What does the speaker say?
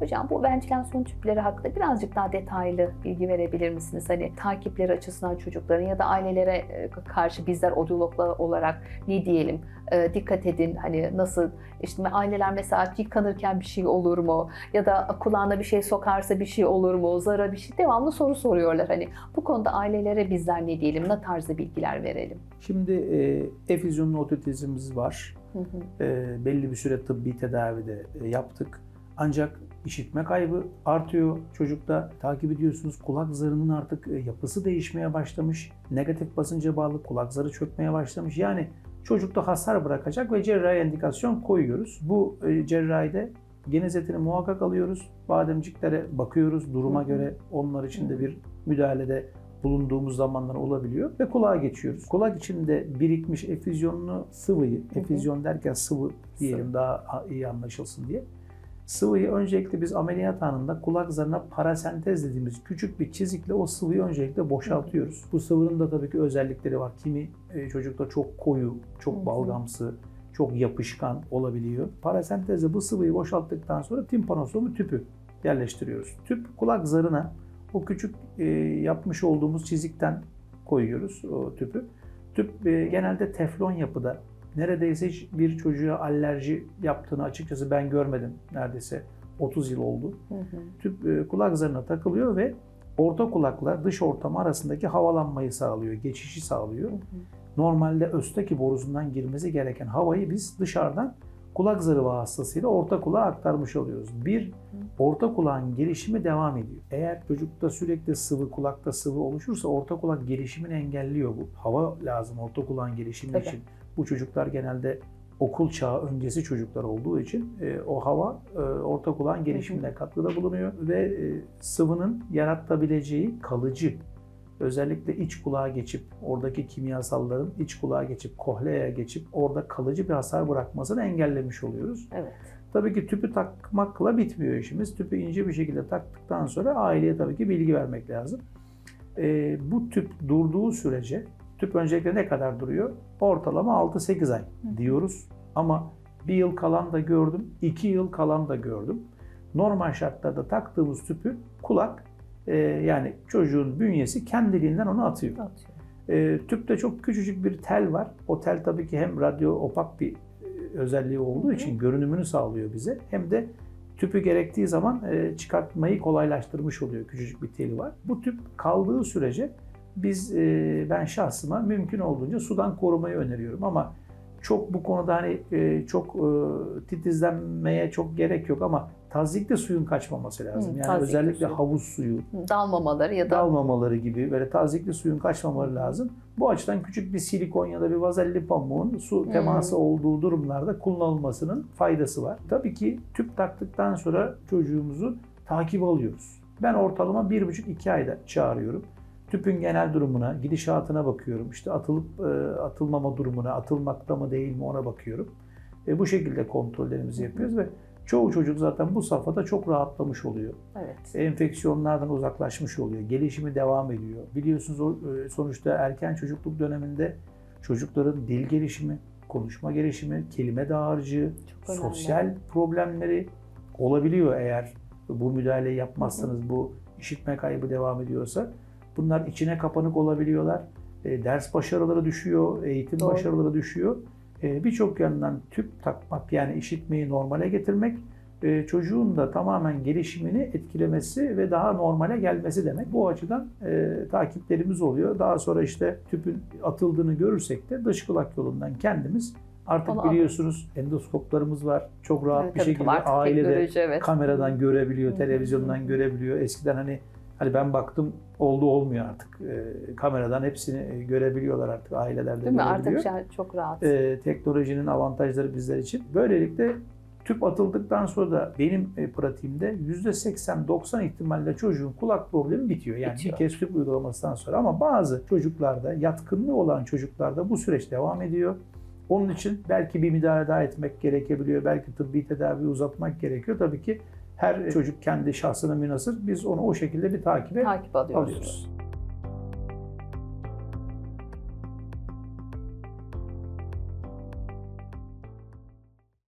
Hocam bu ventilasyon tüpleri hakkında birazcık daha detaylı bilgi verebilir misiniz? Hani takipleri açısından çocukların ya da ailelere e, karşı bizler odologlar olarak ne diyelim e, dikkat edin hani nasıl işte aileler mesela yıkanırken bir şey olur mu ya da kulağına bir şey sokarsa bir şey olur mu zara bir şey devamlı soru soruyorlar hani bu konuda ailelere bizler ne diyelim ne tarzda bilgiler verelim. Şimdi e, efüzyonlu otitizmimiz var. Hı hı. E, belli bir süre tıbbi tedavide e, yaptık. Ancak işitme kaybı artıyor çocukta. Takip ediyorsunuz kulak zarının artık e, yapısı değişmeye başlamış. Negatif basınca bağlı kulak zarı çökmeye başlamış. Yani çocukta hasar bırakacak ve cerrahi endikasyon koyuyoruz. Bu e, cerrahide geniz etini muhakkak alıyoruz. Bademciklere bakıyoruz duruma göre onlar için de bir müdahalede bulunduğumuz zamanlar olabiliyor ve kulağa geçiyoruz. Kulak içinde birikmiş efüzyonlu sıvıyı, efüzyon derken sıvı diyelim daha iyi anlaşılsın diye. Sıvıyı öncelikle biz ameliyat anında kulak zarına parasentez dediğimiz küçük bir çizikle o sıvıyı öncelikle boşaltıyoruz. Bu sıvının da tabii ki özellikleri var. Kimi e, çocukta çok koyu, çok balgamsı, çok yapışkan olabiliyor. Parasentezle bu sıvıyı boşalttıktan sonra timpanosomu tüpü yerleştiriyoruz. Tüp kulak zarına o küçük e, yapmış olduğumuz çizikten koyuyoruz o tüpü. Tüp e, genelde teflon yapıda. Neredeyse hiç bir çocuğa alerji yaptığını açıkçası ben görmedim. Neredeyse 30 yıl oldu. Hı hı. Tüp e, kulak zarına takılıyor ve orta kulakla dış ortam arasındaki havalanmayı sağlıyor, geçişi sağlıyor. Hı hı. Normalde östaki borusundan girmesi gereken havayı biz dışarıdan kulak zarı vasıtasıyla orta kulağa aktarmış oluyoruz. Bir, orta kulağın gelişimi devam ediyor. Eğer çocukta sürekli sıvı, kulakta sıvı oluşursa orta kulak gelişimini engelliyor bu. Hava lazım orta kulağın gelişimi Tabii. için. Bu çocuklar genelde okul çağı öncesi çocuklar olduğu için e, o hava e, orta kulağın gelişimine katkıda bulunuyor ve e, sıvının yaratabileceği kalıcı özellikle iç kulağa geçip oradaki kimyasalların iç kulağa geçip kohleaya geçip orada kalıcı bir hasar bırakmasını engellemiş oluyoruz. Evet. Tabii ki tüpü takmakla bitmiyor işimiz. Tüpü ince bir şekilde taktıktan sonra aileye tabii ki bilgi vermek lazım. Ee, bu tüp durduğu sürece tüp öncelikle ne kadar duruyor? Ortalama 6-8 ay diyoruz. Ama bir yıl kalan da gördüm, iki yıl kalan da gördüm. Normal şartlarda taktığımız tüpü kulak e, yani çocuğun bünyesi kendiliğinden onu atıyor. Atıyor. E, tüpte çok küçücük bir tel var. O tel tabii ki hem radyo opak bir e, özelliği olduğu için görünümünü sağlıyor bize. Hem de tüpü gerektiği zaman e, çıkartmayı kolaylaştırmış oluyor. Küçücük bir teli var. Bu tüp kaldığı sürece biz e, ben şahsıma mümkün olduğunca sudan korumayı öneriyorum ama çok bu konuda hani e, çok e, titizlenmeye çok gerek yok ama tazikli suyun kaçmaması lazım. Hı, yani özellikle su. havuz suyu, Dalmamaları ya da dalmamaları gibi böyle tazikli suyun kaçmamaları lazım. Bu açıdan küçük bir silikon ya da bir vazelli pamuğun su Hmm. teması olduğu durumlarda kullanılmasının faydası var. Tabii ki tüp taktıktan sonra çocuğumuzu takip alıyoruz. Ben ortalama 1,5-2 ayda çağırıyorum. Tüpün genel durumuna, gidişatına bakıyorum. İşte atılıp e, atılmama durumuna, atılmakta mı değil mi ona bakıyorum. E, bu şekilde kontrollerimizi yapıyoruz ve çoğu çocuk zaten bu safhada çok rahatlamış oluyor evet. enfeksiyonlardan uzaklaşmış oluyor. Gelişimi devam ediyor. Biliyorsunuz o e, sonuçta erken çocukluk döneminde çocukların dil gelişimi, konuşma gelişimi, kelime dağarcığı, sosyal problemleri olabiliyor eğer bu müdahaleyi yapmazsanız bu işitme kaybı devam ediyorsa. Bunlar içine kapanık olabiliyorlar. E, ders başarıları düşüyor, eğitim Doğru. başarıları düşüyor. E, Birçok yandan tüp takmak yani işitmeyi normale getirmek e, çocuğun da tamamen gelişimini etkilemesi ve daha normale gelmesi demek. Bu açıdan e, takiplerimiz oluyor. Daha sonra işte tüpün atıldığını görürsek de dış kulak yolundan kendimiz artık Onu biliyorsunuz endoskoplarımız var. Çok rahat Evet, bir şekilde artık aile de teknoloji, evet. kameradan görebiliyor, televizyondan görebiliyor. Eskiden hani hani ben baktım oldu olmuyor artık. E, kameradan hepsini e, görebiliyorlar artık aileler de Değil mi? Artık şey çok rahat. E, teknolojinin avantajları bizler için. Böylelikle tüp atıldıktan sonra da benim e, pratiğimde %80-90 ihtimalle çocuğun kulak problemi bitiyor. Yani Bitiyor. bir kez tüp uygulamasından sonra. Ama bazı çocuklarda, yatkınlığı olan çocuklarda bu süreç devam ediyor. Onun için belki bir müdahale daha etmek gerekebiliyor. Belki tıbbi tedavi uzatmak gerekiyor. Tabii ki her çocuk kendi şahsına münasır. Biz onu o şekilde bir takibe Takip alıyoruz. alıyoruz.